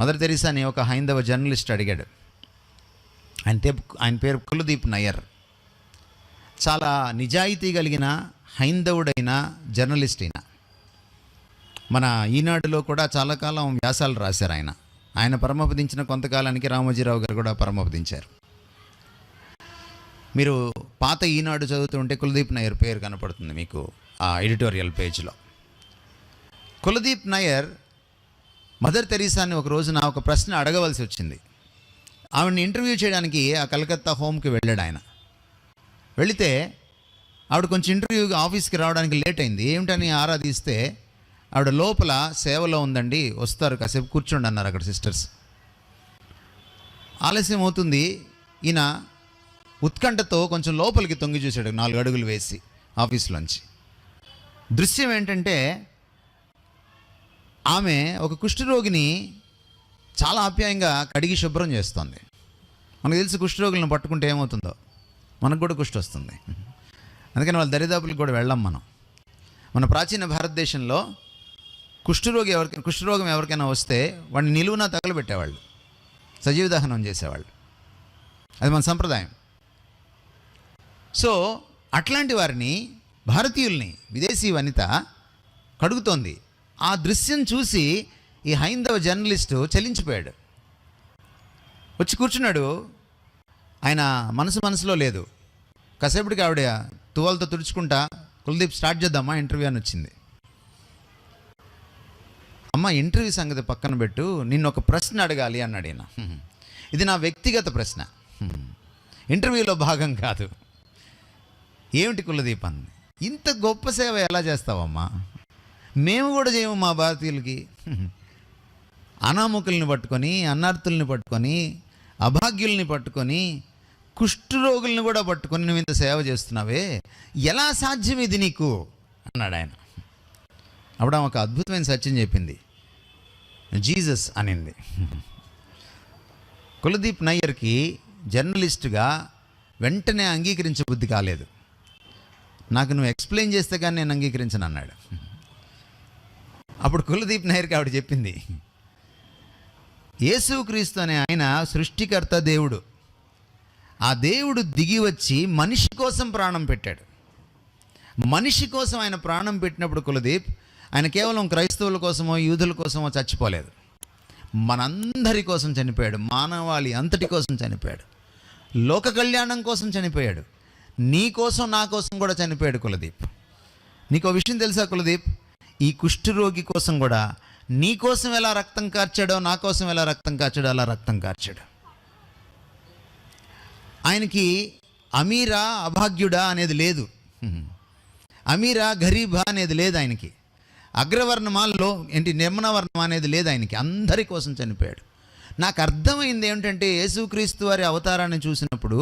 Mother తెరీసాని ఒక హైందవ journalist అడిగాడు. ఆయన ఆయన పేరు కులదీప్ నయ్యర్. చాలా నిజాయితీ కలిగిన హైందవుడైన జర్నలిస్ట్ అయిన మన ఈనాడులో కూడా చాలా కాలం వ్యాసాలు రాశారు ఆయన. ఆయన పరమపదించిన కొంతకాలానికి రామోజీరావు గారు కూడా పరమపదించారు. మీరు పాత ఈనాడు చదువుతుంటే కులదీప్ నయ్యర్ పేరు కనపడుతుంది మీకు ఆ ఎడిటోరియల్ పేజ్లో. కులదీప్ నయ్యర్ మదర్ తెరీసాని ఒక రోజున ఒక ప్రశ్న అడగవలసి వచ్చింది. ఆవిడని ఇంటర్వ్యూ చేయడానికి ఆ కలకత్తా హోమ్కి వెళ్ళాడు ఆయన. వెళితే ఆవిడ కొంచెం ఇంటర్వ్యూ ఆఫీస్కి రావడానికి లేట్ అయింది. ఏమిటని ఆరాధిస్తే ఆవిడ లోపల సేవలో ఉందండి వస్తారు కాసేపు కూర్చోండి అన్నారు అక్కడ సిస్టర్స్. ఆలస్యం అవుతుంది. ఈయన ఉత్కంఠతో కొంచెం లోపలికి తొంగి చూశాడు నాలుగు అడుగులు వేసి ఆఫీస్లోంచి. దృశ్యం ఏంటంటే ఆమె ఒక కుష్ఠరోగిని చాలా ఆప్యాయంగా కడిగి శుభ్రం చేస్తుంది. మనకు తెలిసి కుష్ఠరోగులను పట్టుకుంటే ఏమవుతుందో? మనకు కూడా కుష్టి వస్తుంది. అందుకని వాళ్ళ దరిదాపులకు కూడా వెళ్ళాం మనం. మన ప్రాచీన భారతదేశంలో కుష్ఠరోగి ఎవరికి కుష్ఠరోగం ఎవరికైనా వస్తే వాడిని నిలువున తగలబెట్టేవాళ్ళు. సజీవ దహనం చేసేవాళ్ళు. అది మన సంప్రదాయం. సో అట్లాంటి వారిని భారతీయుల్ని విదేశీ వనిత కడుగుతోంది. ఆ దృశ్యం చూసి ఈ హైందవ జర్నలిస్టు చలించిపోయాడు. వచ్చి కూర్చున్నాడు. ఆయన మనసు మనసులో లేదు. కాసేపటికి ఆవిడ తువాలతో తుడుచుకుంటా కులదీప్ స్టార్ట్ చేద్దామా? ఇంటర్వ్యూ అని వచ్చింది. అమ్మ ఇంటర్వ్యూ సంగతి పక్కన పెట్టు. నిన్ను ఒక ప్రశ్న అడగాలి అన్నాడు ఈయన. ఇది నా వ్యక్తిగత ప్రశ్న. ఇంటర్వ్యూలో భాగం కాదు. ఏమిటి కులదీప్ అంది. ఇంత గొప్ప సేవ ఎలా చేస్తావమ్మా? మేము కూడా చేయము మా భారతీయులకి. అనామకుల్ని పట్టుకొని అన్నార్థుల్ని పట్టుకొని అభాగ్యుల్ని పట్టుకొని కుష్ఠరోగుల్ని కూడా పట్టుకొని నువ్వు ఇంత సేవ చేస్తున్నావే. ఎలా సాధ్యం ఇది నీకు? అన్నాడు ఆయన. అప్పుడు ఆమె ఒక అద్భుతమైన సత్యం చెప్పింది. జీసస్ అనింది. కులదీప్ నయ్యర్కి జర్నలిస్టుగా వెంటనే అంగీకరించే బుద్ధి కాలేదు. నాకు నువ్వు ఎక్స్ప్లెయిన్ చేస్తే కానీ నేను అంగీకరించను అన్నాడు అప్పుడు కులదీప్ నాయర్కి ఆవిడ చెప్పింది యేసుక్రీస్తు అనే ఆయన సృష్టికర్త దేవుడు. ఆ దేవుడు దిగి వచ్చి మనిషి కోసం ప్రాణం పెట్టాడు. మనిషి కోసం ఆయన ప్రాణం పెట్టినప్పుడు కులదీప్ ఆయన కేవలం క్రైస్తవుల కోసమో యూదుల కోసమో చచ్చిపోలేదు. మనందరి కోసం చనిపోయాడు మానవాళి అంతటి కోసం చనిపోయాడు. లోక కళ్యాణం కోసం చనిపోయాడు. నీ కోసం నా కోసం కూడా చనిపోయాడు కులదీప్. నీకు ఒక విషయం తెలుసా కులదీప్? ఈ కుష్ఠరోగి కోసం కూడా నీ కోసం ఎలా రక్తం కార్చాడో నా కోసం ఎలా రక్తం కార్చాడో అలా రక్తం కార్చాడు. ఆయనకి అమీరా అభాగ్యుడా అనేది లేదు. అమీరా గరీబా అనేది లేదు ఆయనకి. అగ్రవర్ణమాల్లో ఏంటి నిర్మణవర్ణమా అనేది లేదు ఆయనకి. అందరి కోసం చనిపోయాడు. నాకు అర్థమైంది ఏమిటంటే యేసుక్రీస్తు వారి అవతారాన్ని చూసినప్పుడు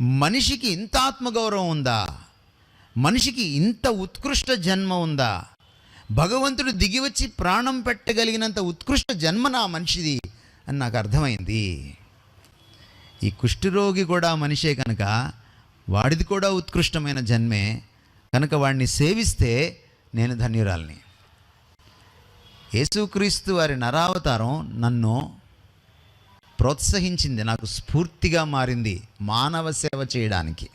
మనిషికి ఇంత ఆత్మగౌరవం ఉందా? మనిషికి ఇంత ఉత్కృష్ట జన్మ ఉందా? భగవంతుడు దిగి వచ్చి ప్రాణం పెట్టగలిగినంత ఉత్కృష్ట జన్మ నా మనిషిది అని నాకు అర్థమైంది. ఈ కుష్ఠరోగి కూడా మనిషే కనుక వాడిది కూడా ఉత్కృష్టమైన జన్మే కనుక వాడిని సేవిస్తే నేను ధన్యురాల్ని. యేసుక్రీస్తు వారి నరావతారం నన్ను ప్రోత్సహించింది నాకు స్ఫూర్తిగా మారింది మానవ సేవ చేయడానికి.